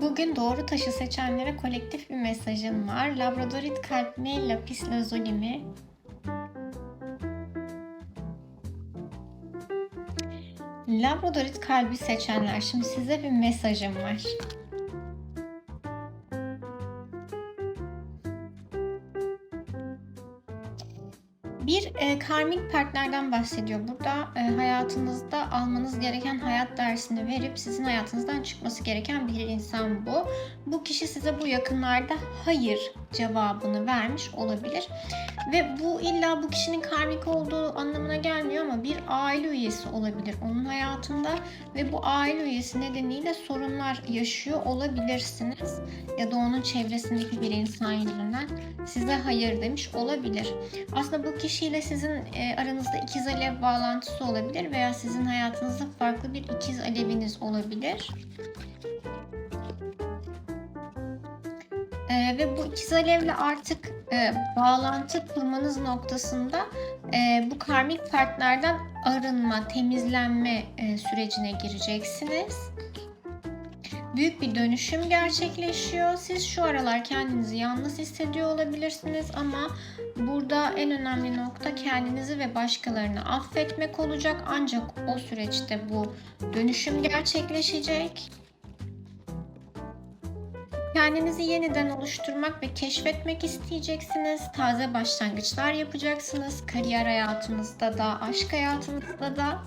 Bugün doğru taşı seçenlere kolektif bir mesajım var. Labradorit kalp mi, lapis lazuli mi? Labradorit kalbi seçenler, şimdi size bir mesajım var. Bir e, karmik partnerden bahsediyor. Burada e, hayatınızda almanız gereken hayat dersini verip sizin hayatınızdan çıkması gereken bir insan bu. Bu kişi size bu yakınlarda hayır cevabını vermiş olabilir. Ve bu illa bu kişinin karmik olduğu anlamına gelmiyor ama bir aile üyesi olabilir onun hayatında ve bu aile üyesi nedeniyle sorunlar yaşıyor olabilirsiniz ya da onun çevresindeki bir insan yüzünden size hayır demiş olabilir. Aslında bu kişiyle sizin e, aranızda ikiz alev bağlantısı olabilir veya sizin hayatınızda farklı bir ikiz aleviniz olabilir. E, ve bu ikiz alevle artık e, bağlantı kurmanız noktasında bu karmik partnerden arınma, temizlenme sürecine gireceksiniz büyük bir dönüşüm gerçekleşiyor. Siz şu aralar kendinizi yalnız hissediyor olabilirsiniz ama burada en önemli nokta kendinizi ve başkalarını affetmek olacak. Ancak o süreçte bu dönüşüm gerçekleşecek. Kendinizi yeniden oluşturmak ve keşfetmek isteyeceksiniz. Taze başlangıçlar yapacaksınız. Kariyer hayatınızda da, aşk hayatınızda da.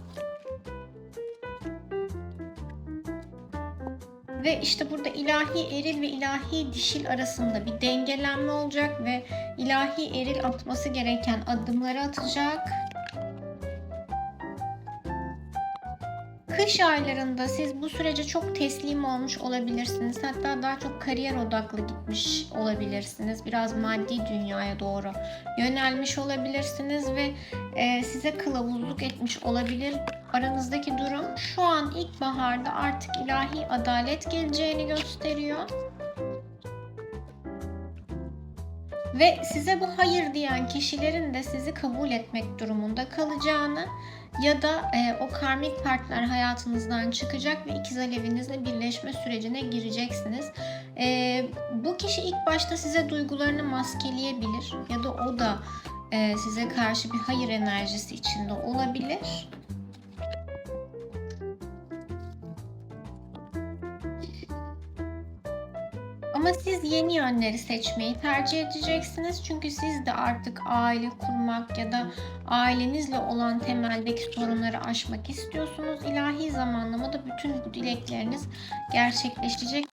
Ve işte burada ilahi eril ve ilahi dişil arasında bir dengelenme olacak ve ilahi eril atması gereken adımları atacak. Kış aylarında siz bu sürece çok teslim olmuş olabilirsiniz. Hatta daha çok kariyer odaklı gitmiş olabilirsiniz. Biraz maddi dünyaya doğru yönelmiş olabilirsiniz ve e, size kılavuzluk etmiş olabilir aranızdaki durum. Şu an ilkbaharda artık ilahi adalet geleceğini gösteriyor. Ve size bu hayır diyen kişilerin de sizi kabul etmek durumunda kalacağını ya da e, o karmik partner hayatınızdan çıkacak ve ikiz alevinizle birleşme sürecine gireceksiniz. E, bu kişi ilk başta size duygularını maskeleyebilir ya da o da e, size karşı bir hayır enerjisi içinde olabilir. Ama siz yeni yönleri seçmeyi tercih edeceksiniz. Çünkü siz de artık aile kurmak ya da ailenizle olan temeldeki sorunları aşmak istiyorsunuz. İlahi zamanlamada bütün bu dilekleriniz gerçekleşecek.